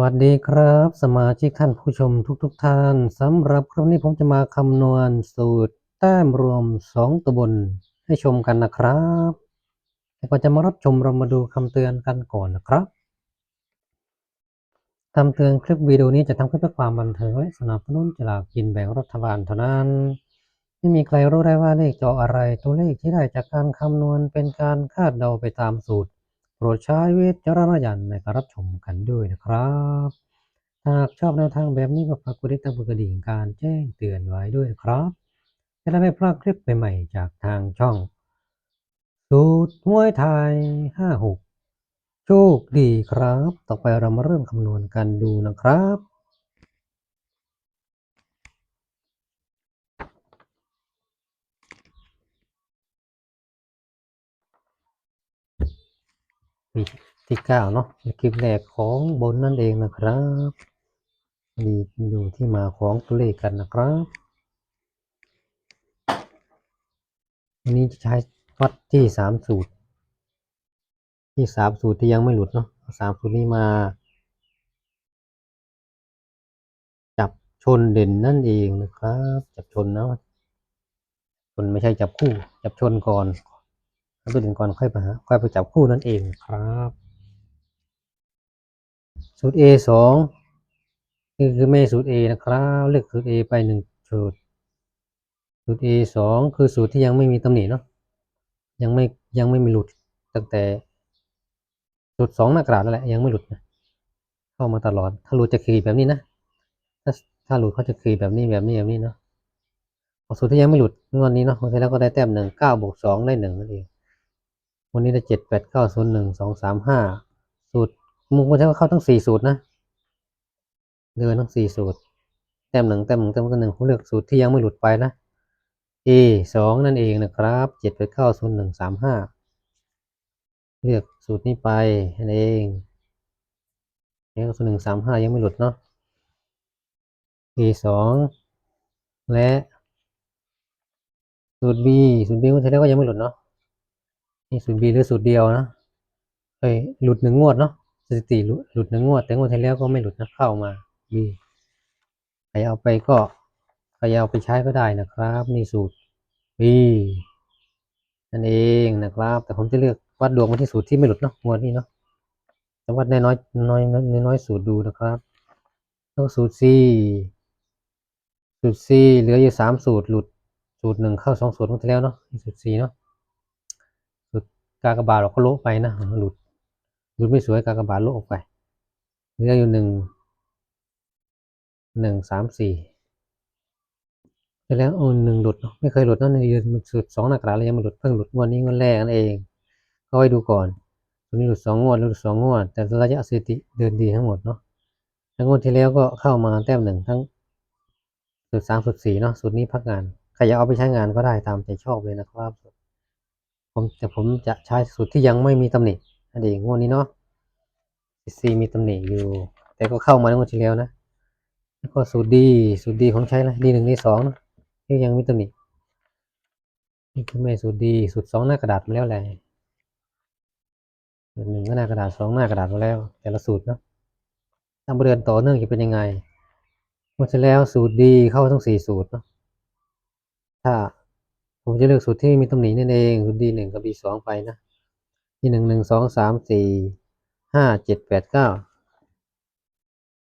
วัสดีครับ สมาชิกท่านผู้ชมทุกๆทท่านสำหรับครั้งนี้ผมจะมาคำนวณสูตรแต้มรวม 2ตัวบนให้ชมกันนะครับแต่ก่อนจะมารับชมเรามาดูคำเตือนกันก่อนนะครับคำเตือนคลิปวิดีโอนี้จะทำเพื่อความบันเทิงและสนับสนุนจลากกินแบ่งรัฐบาลเท่านั้น ไม่มีใครรู้ได้ว่าเลขจออะไรตัวเลขที่ได้จากการคำนวณเป็นการคาดเดาไปตามสูตร รดใช้วิจารณญาณในการรับชมกันด้วยนะครับหากชอบแนวทางแบบนี้ก็ฝากกดติดตามกระดิ่งการแจ้งเตือนไว้ด้วยครับจะได้ไม่พลาดคลิปใหม่ๆจากทางช่อง สูตรหวยไทย 56 โชคดีครับ ต่อไปเรามาเริ่มคำนวณกันดูนะครับ ปีที่เก้าเนาะคลิปแรกของบนนั่นเองนะครับดีดูที่มาของตัวเลขกันนะครับวันนี้จะใช้วัดที่สามสูตร ที่สามสูตรที่ยังไม่หลุดเนาะสามสูตรนี้มา จับชนเด่นนั่นเองนะครับ จับชนนะชนไม่ใช่จับคู่ จับชนก่อนแล้ว ตัวเด่นก่อนค่อยไปหาค่อยไปจับคู่นั่นเองครับสูตร A สองนี่คือไม่สูตร A นะครับเลือกสูตร A ไปหนึ่งสูตรสูตร A สองคือสูตรที่ยังไม่มีตำหนิเนาะยังไม่ยังไม่มีหลุดตั้งแต่สูตรสองหน้ากระดาษนั่นแหละยังไม่หลุดนะเข้ามาตลอด ถ้าหลุดจะขีดแบบนี้นะถ้าถ้าหลุดเขาจะขีดแบบนี้แบบนี้แบบนี้เนาะสูตรที่ยังไม่หลุดงวดนี้เนาะวันที่แล้วก็ได้แต้มหนึ่งเก้าบวกสองได้หนึ่งนั่นเอง วันนี้ได้เจ็ดแปดเก้าศูนย์หนึ่งสองสามห้าสูตรมุกมันใช้ว่าเข้าทั้งสี่สูตรนะ เดินทั้งสี่สูตร แต้มหนึ่งแต้มหนึ่งแต้มหนึ่งผมเลือกสูตรที่ยังไม่หลุดไปนะ A สองนั่นเองนะครับเจ็ดแปดเก้าศูนย์หนึ่งสามห้าเลือกสูตรนี้ไปนั่นเองแล้วศูนย์หนึ่งสามห้ายังไม่หลุดเนาะ A สองและสูตร B สูตร B มันใช้แล้วก็ยังไม่หลุดเนาะ นี่สูตร B หรือสูตรเดียวนะเอ้ยหลุดหนึ่งงวดเนาะสถิติหลุดหนึ่งงวด แต่งวดที่แล้วก็ไม่หลุดนะเข้ามา B ใครเอาไปก็ใครเอาไปใช้ก็ได้นะครับ นี่สูตร B นั่นเองนะครับ แต่ผมจะเลือกวัดดวงมาที่สูตรที่ไม่หลุดเนาะงวดนี้เนาะจะวัดน้อยน้อยน้อยน้อยสูตรดูนะครับแล้วสูตร C สูตร C เหลืออยู่สามสูตรหลุดสูตรหนึ่งเข้าสองสูตรงวดที่แล้วเนาะสูตร C เนาะ กากบาทเราก็โละไปนะหลุดหลุดไม่สวยกากบาทโละออกไปเหลืออยู่หนึ่งหนึ่งสามสี่ไปแล้วโอ้หนึ่งหลุดเนาะไม่เคยหลุดเนาะในยืนมันสุดสองหน้ากระดาเลยยังไม่หลุดเพิ่งหลุดงวดนี้งวดแรกนั่นเองก็ให้ดูก่อนตัวนี้หลุดสองงวดหลุดสองงวดแต่ระยะสถิติเดินดีทั้งหมดเนาะทั้งงวดที่แล้วก็เข้ามาแต้มหนึ่งทั้งสุดสามสุดสี่เนาะสุดนี้พักงานใครอยากเอาไปใช้งานก็ได้ตามใจชอบเลยนะครับ ผมแต่ผมจะใช้สูตรที่ยังไม่มีตำหนินั่นเองงวดนี้เนาะซีมีตำหนิอยู่ แต่ก็เข้ามาในงวดที่แล้วนะแล้วก็สูตรดีสูตรดีของใช้นะดีหนึ่งดีสองเนาะที่ยังมีตำหนินี่คือไม่สูตรดีสูตรสองหน้ากระดาษมาแล้วแหละสูตรหนึ่งก็หน้ากระดาษสองหน้ากระดาษมาแล้ว แต่ละสูตรเนาะทำเดือนต่อเนื่องจะเป็นยังไงหมดแล้วสูตรดีเข้าทั้งสี่สูตรเนาะถ้า ผมจะเลือกสูตรที่มีตำหนินั่นเองสูตรดีหนึ่งกับดีสองไปนะที่หนึ่งหนึ่งสองสามสี่ห้าเจ็ดแปดเก้า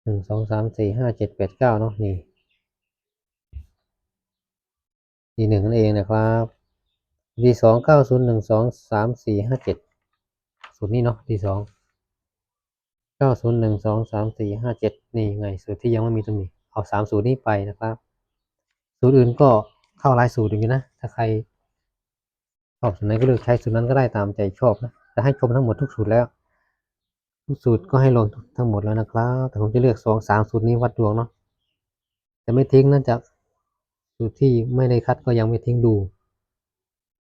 หนึ่งสองสามสี่ห้าเจ็ดแปดเก้าเนาะนี่ดีหนึ่งนั่นเองนะครับดีสองเก้าศูนย์หนึ่งสองสามสี่ห้าเจ็ดสูตรนี้เนาะดีสองเก้าศูนย์หนึ่งสองสามสี่ห้าเจ็ดนี่ไงสูตรที่ยังไม่มีตำหนิเอาสามสูตรนี้ไปนะครับ สูตรอื่นก็ เข้าหลายสูตรอยู่นะ ถ้าใครชอบสูตรไหนก็เลือกใช้สูตรนั้นก็ได้ตามใจชอบนะแต่ให้ชมทั้งหมดทุกสูตรแล้ว ทุกสูตรก็ให้ลงทั้งหมดแล้วนะครับ แต่ผมจะเลือกสองสามสูตรนี้วัดดวงเนาะแต่ไม่ทิ้งนั่นจะสูตรที่ไม่ได้คัดก็ยังไม่ทิ้งดู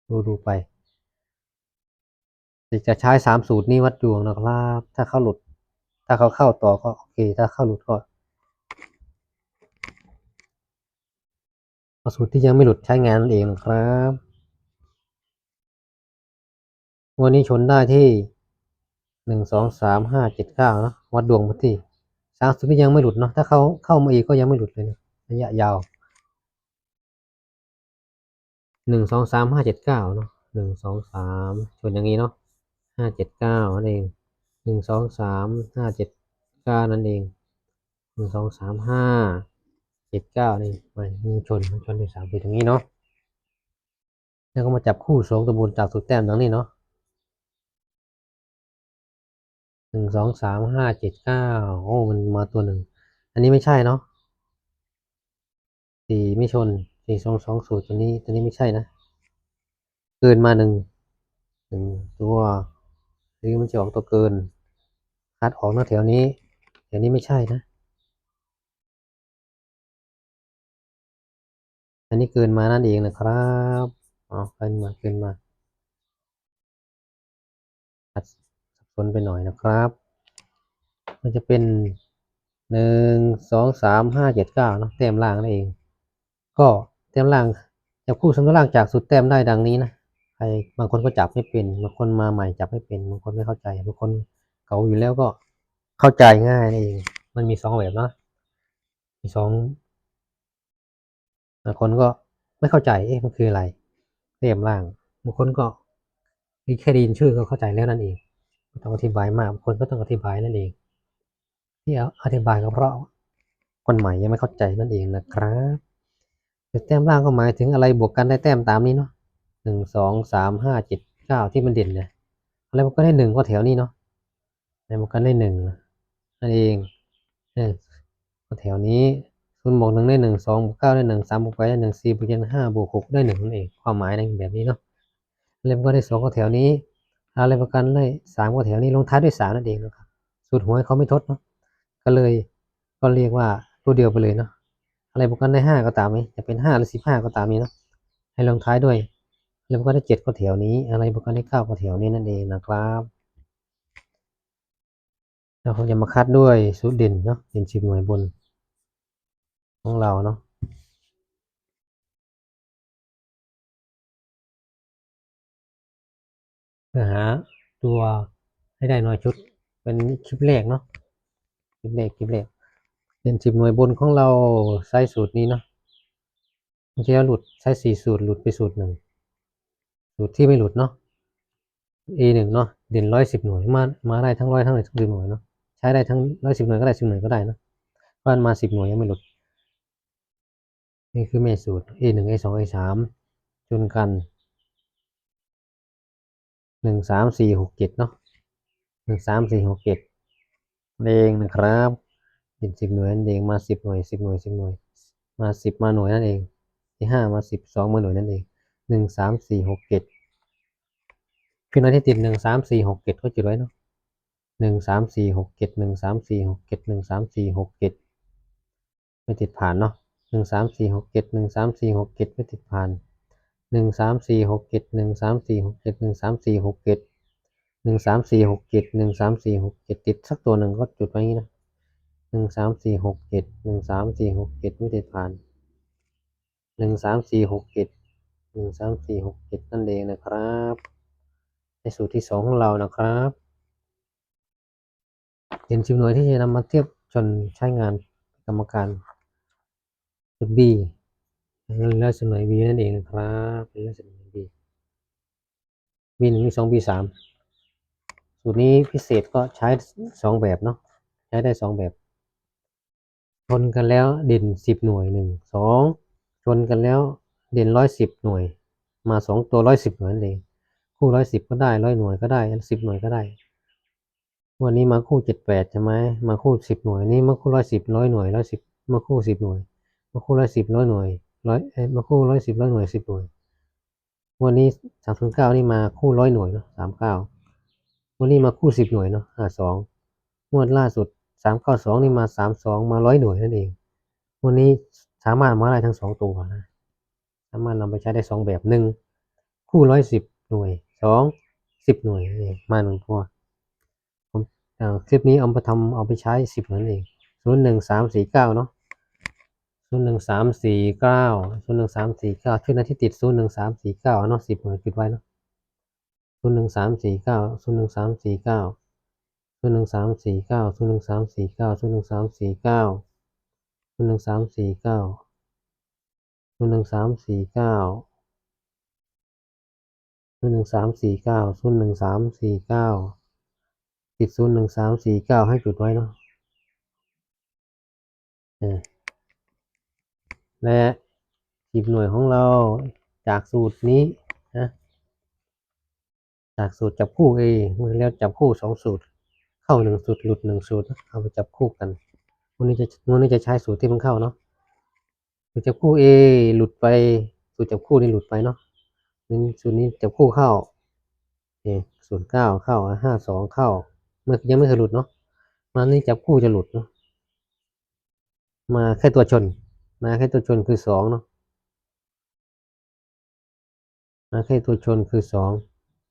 ดูดูไปจะใช้สามสูตรนี้วัดดวงนะครับ ถ้าเข้าหลุด ถ้าเขาเข้าต่อก็โอเค ถ้าเข้าหลุดก็เอา สูตรที่ยังไม่หลุดใช้งานนั่นเองครับวันนี้ชนได้ที่หนึ่งสองสามห้าเจ็ดเก้านะวัดดวงมาที่สามสูตรที่ยังไม่หลุดเนาะถ้าเขาเข้ามาอีกก็ยังไม่หลุดเลยนะระยะยาวหนึ่งสองสามห้าเจ็ดเก้าเนาะหนึ่งสองสามชนอย่างนี้เนาะห้าเจ็ดเก้านั่นเองหนึ่งสองสามห้าเจ็ดเก้านั่นเองหนึ่งสองสามห้า เจ็ดเก้านี่ไม่มันชนมันชนที่สามไปตรงนี้เนาะแล้วก็มาจับคู่สองตัวบนจากสุดแต้มดังนี้เนาะหนึ่งสองสามห้าเจ็ดเก้าโอ้มันมาตัวหนึ่ง อันนี้ไม่ใช่เนาะสี่ไม่ชนสี่สองสองสูตรตัวนี้ตัวนี้ไม่ใช่นะ เกินมาหนึ่งหนึ่งตัวหรือมันจะออกตัวเกินคัดออกนะแถวนี้แถวนี้ไม่ใช่นะ อันนี้เกินมานั่นเองนะครับอ๋อเกินมาเกินมาตัดสับสนไปหน่อยนะครับ มันจะเป็นหนึ่งสองสามห้าเจ็ดเก้านะแต้มล่างนั่นเอง ก็แต้มล่างจับคู่สำตัวล่างจากสุดแต้มได้ดังนี้นะใครบางคนก็จับไม่เป็นบางคนมาใหม่จับไม่เป็นบางคนไม่เข้าใจบางคนเก่าอยู่แล้วก็เข้าใจง่ายนั่นเอง มันมีสองแบบนะมีสอง บางคนก็ไม่เข้าใจเอ๊ะมันคืออะไรเรียมล่างบางคนก็มีแค่ไดยินชื่อก็เข้าใจแล้วนั่นเองไม่ต้องอธิบายมากบางคนก็ต้องอธิบายนั่นเอง ที่อธิบายก็เพราะคนใหม่ยังไม่เข้าใจนั่นเองนะครับแต้มล่างก็หมายถึงอะไรบวกกันได้แต้มตามนี้เนาะหนึ่งสองสามห้าเจ็ดเก้าที่มันเด่นเนี่ยอะไรมันก็ได้หนึ่งก็แถวนี้เนาะอะไรมันก็ได้หนึ่งนั่นเองเออแถวนี้ ศูนย์บวกหนึ่งได้หนึ่งสองบวกเก้าได้หนึ่งสามบวกไปได้หนึ่งสี่บวกเจ็ดห้าบวกหกได้หนึ่งนั่นเองความหมายในแบบนี้เนาะอะไรมันก็ได้สองก็แถวนี้อะไรประกันได้สามก็แถวนี้ลงท้ายด้วยสามนั่นเองนะครับสูตรหวยเขาไม่ทดเนาะก็เลยก็เรียกว่าตัวเดียวไปเลยเนาะอะไรประกันได้ห้าก็ตามนี้จะเป็นห้าหรือสิบห้าก็ตามนี้เนาะให้ลงท้ายด้วยอะไรบวกกันได้เจ็ดก็แถวนี้ อะไรบวกกันได้เก้าก็แถวนี้นั่นเองนะครับเราคงจะมาคัดด้วยสูตรเด่นเนาะเด่นสิบหน่วยบน ของเราเนาะเพื่อหาตัวให้ได้หน้อยชุดเป็นคลิปแรกเนาะคลิปแรกคลิปแรกเด่นสิบหน่วยบนของเราใช้สูตรนี้เนาะบางทีเราหลุดใช้สี่สูตรหลุดไปสูตรหนึ่งสูตรที่ไม่หลุดเนาะ A หนึ่งเนาะเด่นร้อยสิบหน่วยมามาได้ทั้งร้อยทั้งหนึ่งสิบหน่วยเนาะใช้ได้ทั้งร้อยสิบหน่วยก็ได้สิบหน่วยก็ได้เนาะบ้านมาสิบหน่วยยังไม่หลุด นี่คือแม่สูตร A หนึ่ง A สอง A สามจนกันหนึ่งสามสี่หกเจ็ดเนาะหนึ่งสามสี่หกเจ็ดเองนะครับเด่นสิบหน่วยนั่นเองมาสิบหน่วยสิบหน่วยสิบหน่วย มาสิบมาหน่วยนั่นเอง ที่ห้ามาสิบสองมาหน่วยนั่นเองหนึ่งสามสี่หกเจ็ดขึ้นมาที่ติดหนึ่งสามสี่หกเจ็ดก็จุดไว้เนาะหนึ่งสามสี่หกเจ็ดหนึ่งสามสี่หกเจ็ดหนึ่งสามสี่หกเจ็ดไม่ติดผ่านเนาะ หนึ่งสามสี่หกเจ็ดหนึ่งสามสี่หกเจ็ดไม่ติดผ่านหนึ่งสามสี่หกเจ็ดหนึ่งสามสี่หกเจ็ดหนึ่งสามสี่หกเจ็ดหนึ่งสามสี่หกเจ็ดหนึ่งสามสี่หกเจ็ดติดสักตัวหนึ่งก็จุดไว้งี้นะหนึ่งสามสี่หกเจ็ดหนึ่งสามสี่หกเจ็ดไม่ติดผ่านหนึ่งสามสี่หกเจ็ดหนึ่งสามสี่หกเจ็ดนั่นเองนะครับ ในสูตรที่สองของเรานะครับเห็นสิบหน่วยที่จะนำมาเทียบจนใช้งานกรรมการ B แล้วสิบหน่วย B นั่นเองนะครับเป็นแล้วสิบหน่วย B B หนึ่ง B สอง B สามสูตรนี้พิเศษก็ใช้สองแบบเนาะใช้ได้สองแบบ ชนกันแล้วเด่นสิบหน่วยหนึ่งสองชนกันแล้วเด่นร้อยสิบหน่วย มาสองตัวร้อยสิบหน่วยนั่นเองคู่ร้อยสิบก็ได้ร้อยหน่วยก็ได้สิบหน่วยก็ได้วันนี้มาคู่เจ็ดแปดใช่ไหมมาคู่สิบหน่วยนี่มาคู่ร้อยสิบร้อยหน่วยร้อยสิบมาคู่สิบหน่วย มาคู่ร้อยสิบร้อยหน่วยร้อยเอ้ยมาคู่ร้อยสิบร้อยหน่วยสิบหน่วย วันนี้สามศูนย์เก้านี่มาคู่ร้อยหน่วยเนาะสามเก้าวันนี้มาคู่สิบหน่วยเนาะห้าสองงวดล่าสุดสามเก้าสองนี่มาสามสองมาร้อยหน่วยนั่นเอง วันนี้สามารถมาได้ทั้งสองตัวนะ สามารถนำไปใช้ได้สองแบบหนึ่งคู่ร้อยสิบหน่วยสองสิบหน่วยนั่นเองมาหนึ่งตัวผมคลิปนี้เอาไปทำเอาไปใช้สิบหน่วยนั่นเองศูนย์หนึ่งสามสี่เก้าเนาะ ศูนย์หนึ่งสามสี่เก้าศูนย์หนึ่งสามสี่เก้าขึ้นน้าที่ติดศูนย์หนึ่งสามสี่เก้าเนาะสิบหน่วยจุดไว้เนาะศูนย์หนึ่งสามสี่เก้าศูนย์หนึ่งสามสี่เก้าศูนย์หนึ่งสามสี่เก้าศูนย์หนึ่งสามสี่เก้าศูนย์หนึ่งสามสี่เก้าศูนย์หนึ่งสามสี่เก้าศูนย์หนึ่งสามสี่เก้าศูนย์หนึ่งสามสี่เก้าศูนย์หนึ่งสามสี่เก้าติดศูนย์หนึ่งสามสี่เก้าให้จุดไว้เนาะเออ และสิบหน่วยของเราจากสูตรนี้นะจากสูตรจับคู่ A เมื่อแล้วจับคู่สองสูตร เข้าหนึ่งสูตรหลุดหนึ่งสูตรเอาไปจับคู่กันวันนี้จะวันนี้จะใช้สูตรที่มันเข้าเนาะสูตรจับคู่ A หลุดไปสูตรจับคู่นี่หลุดไปเนาะนี่สูตรนี้จับคู่เข้าเอศูนย์เก้าเข้าห้าสองเข้าเมื่อยังไม่เคยหลุดเนาะมานี่จับคู่จะหลุดเนาะมาแค่ตัวชน มาแค่ตัวชนคือสองเนาะมาแค่ตัวชนคือสอง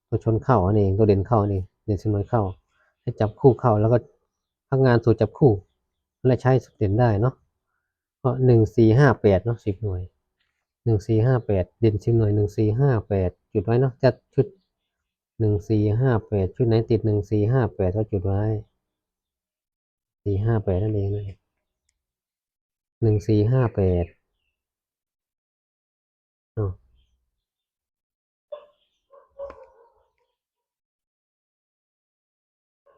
ตัวชนเข้าอันเองตัวเด่นเข้าอันเองเด่นสมอเข้า ให้จับคู่เข้าแล้วก็พักงานสูตรจับคู่ และใช้สุดเด่นได้เนาะก็หนึ่งสี่ห้าแปดเนาะสิบหน่วยหนึ่งสี่ห้าแปดเด่นสิบหน่วยหนึ่งสี่ห้าแปดจุดไว้เนาะจัดชุดหนึ่งสี่ห้าแปดชุดไหนติดหนึ่งสี่ห้าแปดก็จุดไว้สี่ห้าแปดนั่นเองเลย หนึ่งสี่ห้าแปด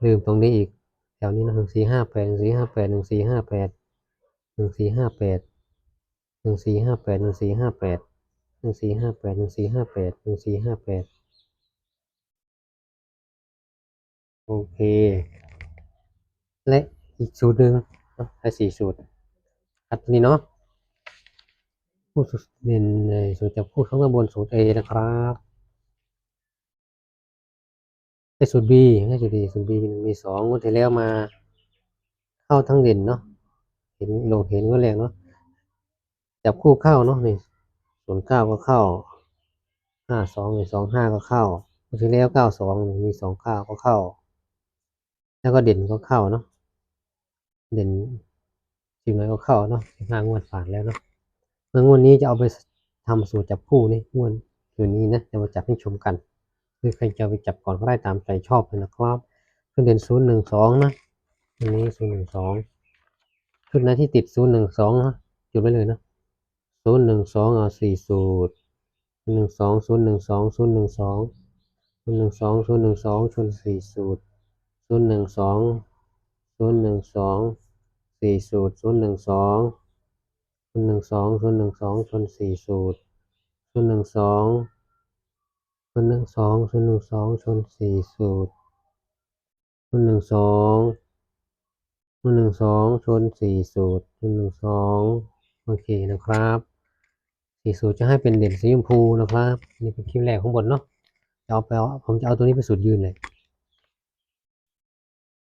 ลืมตรงนี้อีก แถวนี้นะหนึ่งสี่ห้าแปดหนึ่งสี่ห้าแปดหนึ่งสี่ห้าแปดหนึ่งสี่ห้าแปดหนึ่งสี่ห้าแปดหนึ่งสี่ห้าแปดหนึ่งสี่ห้าแปดหนึ่งสี่ห้าแปดหนึ่งสี่ห้าแปดโอเค และอีกสูตรหนึ่งเนาะให้สี่สูตร ครับตัวนี้เนาะผู้สูตรเด่นสูตรจับคู่ข้างบนสูตร A นะครับให้สูตร B ให้สูตร B สูตร B มีสองงวดที่แล้วมา เข้าทั้งเด่นเนาะเห็นลงเห็นก็แรงเนาะจับคู่เข้าเนาะนี่ศูนย์เก้าก็เข้าห้าสองสองห้าก็เข้าวันที่แล้วเก้าสองมีสองเก้าก็เข้า แล้วก็เด่นก็เข้าเนาะเด่น สิบหน่วยก็เข้าเนาะสิบห้างวดผ่านแล้วเนาะเมื่องวดนี้จะเอาไปทำสูตรจับคู่นี่งวดสูตรนี้นะจะมาจับให้ชมกันคือใครจะไปจับก่อนก็ได้ตามใจชอบเลยนะครับเพื่อเด่นศูนย์หนึ่งสองนะอันนี้ศูนย์หนึ่งสองชุดไหนที่ติดศูนย์หนึ่งสองนะจุดไว้เลยนะศูนย์หนึ่งสองเอาสี่สูตรหนึ่งสองศูนย์หนึ่งสองศูนย์หนึ่งสองศูนย์หนึ่งสองศูนย์หนึ่งสองชนสี่สูตรศูนย์หนึ่งสองศูนย์หนึ่งสอง สี่สูตรศูนย์หนึ่งสองศูนย์หนึ่งสองศูนย์หนึ่งสองชนสี่สูตรศูนย์หนึ่งสองศูนย์หนึ่งสองศูนย์หนึ่งสองชนสี่สูตรศูนย์หนึ่งสองศูนย์หนึ่งสองชนสี่สูตรศูนย์หนึ่งสองโอเคนะครับสี่สูตรจะให้เป็นเด่นสีชมพูนะครับนี่เป็นคลิปแรกข้างบนเนาะจะเอาไปเอาผมจะเอาตัวนี้เป็นสูตรยืนเลย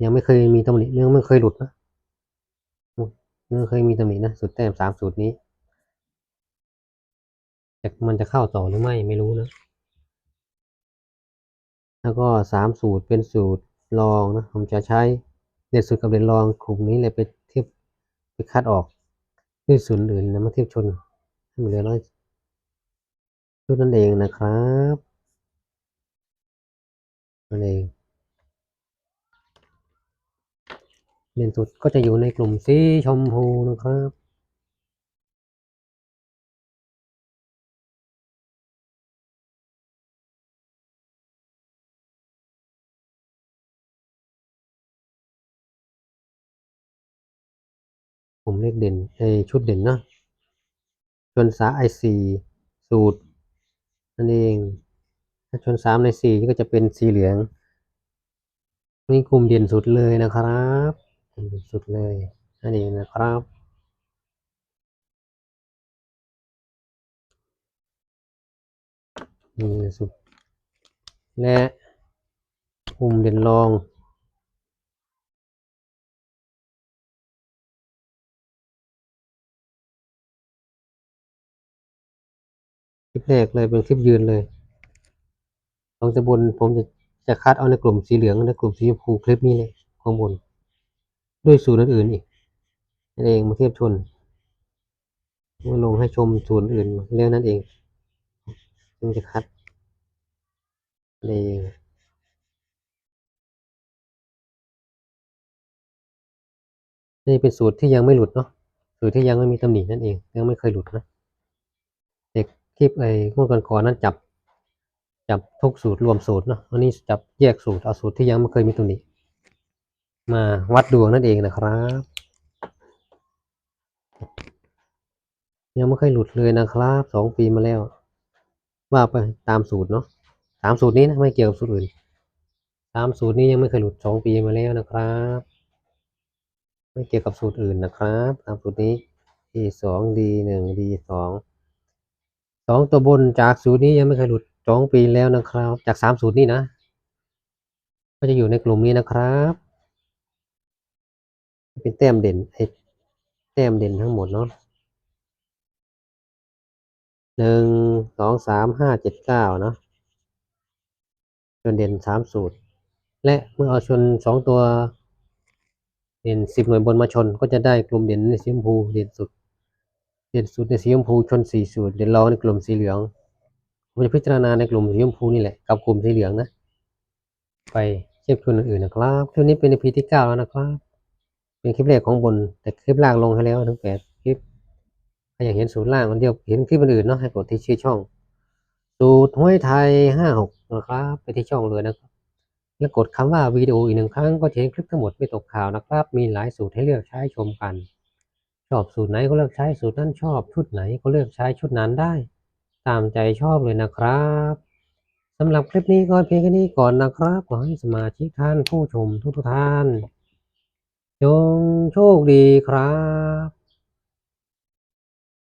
ยังไม่เคยมีตำหนิยังไม่เคยหลุดนะ ยังเคยมีตำหนินะสูตรแต้มสามสูตรนี้แต่มันจะเข้าต่อหรือไม่ไม่รู้นะ แล้วก็สามสูตรเป็นสูตรรองนะผมจะใช้เด่นสูตรกับเด่นรองกลุ่มนี้เลยไปเทียบไปคัดออกด้วยสูตรอื่นนะมาเทียบชนให้มันเหลือร้อยชุดนั่นเองนะครับนั่นเอง เด่นสุดก็จะอยู่ในกลุ่มสีชมพูนะครับผมเลขเด่นไอชุดเด่นเนาะชนสาไอสี่สูตรนั่นเองถ้าชนสามในสี่ก็จะเป็นสีเหลือง นี่กลุ่มเด่นสุดเลยนะครับ สุดเลยนั่นเองนะครับนี่สุด และกลุ่มเด่นรองคลิปแรกเลยเป็นคลิปยืนเลยตรงจะบนผมจะจะคัดเอาในกลุ่มสีเหลืองในกลุ่มสีชมพูคลิปนี้เลยข้างบน ด้วยสูตรอื่นๆอีกนั่นเองมาเทียบชนมาลงให้ชมสูตรอื่นแล้วนั่นเองจึงจะคัดนั่นเองนี่เป็นสูตรที่ยังไม่หลุดเนาะสูตรที่ยังไม่มีตำหนินั่นเองยังไม่เคยหลุดนะเด็กคลิปไอ้งวดก่อนๆนั้นจับ จับทุกสูตรรวมสูตรเนาะอันนี้จับแยกสูตรเอาสูตรที่ยังไม่เคยมีตำหนิ มาวัดดวงนั่นเองนะครับยังไม่เคยหลุดเลยนะครับสองปีมาแล้ว ว่าไปตามสูตรเนาะตามสูตรนี้นะไม่เกี่ยวกับสูตรอื่นตามสูตรนี้ยังไม่เคยหลุดสองปีมาแล้วนะครับ ไม่เกี่ยวกับสูตรอื่นนะครับตามสูตรนี้ d สอง d หนึ่ง d สองสองตัวบนจากสูตรนี้ยังไม่เคยหลุดสองปีแล้วนะครับ จากสามสูตรนี้นะ ก็จะอยู่ในกลุ่มนี้นะครับ เป็นแต้มเด่นไอ้แต้มเด่นทั้งหมดเนาะหนึ่งสองสามห้าเจ็ดเก้าเนาะชนเด่นสามสูตร และเมื่อเอาชนสองตัว เด่นสิบหน่วยบนมาชนก็จะได้กลุ่มเด่นในสีชมพูเด่นสุด เด่นสุดในสีชมพูชนสี่สูตรเด่นรองในกลุ่มสีเหลืองผมจะพิจารณาในกลุ่มสีชมพูนี่แหละกับกลุ่มสีเหลืองนะ ไปเทียบชนอื่นนะครับคลิปนี้เป็น EP ที่เก้าแล้วนะครับ เป็นคลิปแรกของบน แต่คลิปล่างลงให้แล้วทั้งแปดคลิปถ้าอยากเห็นสูตรล่างมันเดียวเห็นคลิปอื่นเนาะให้กดที่ชื่อช่อง สูตรห้วยไทยห้าหกนะครับไปที่ช่องเลยนะครับ แล้วกดคำว่าวิดีโออีกหนึ่งครั้งก็จะเห็นคลิปทั้งหมดไม่ตกข่าวนะครับ มีหลายสูตรให้เลือกใช้ชมกัน ชอบสูตรไหนก็เลือกใช้สูตรนั้นชอบชุดไหนก็เลือกใช้ชุดนั้นได้ ตามใจชอบเลยนะครับสำหรับคลิปนี้ก็เพียงแค่นี้ก่อนนะครับ ขอให้สมาชิกท่านผู้ชมทุกท่าน จงโชคดีครับ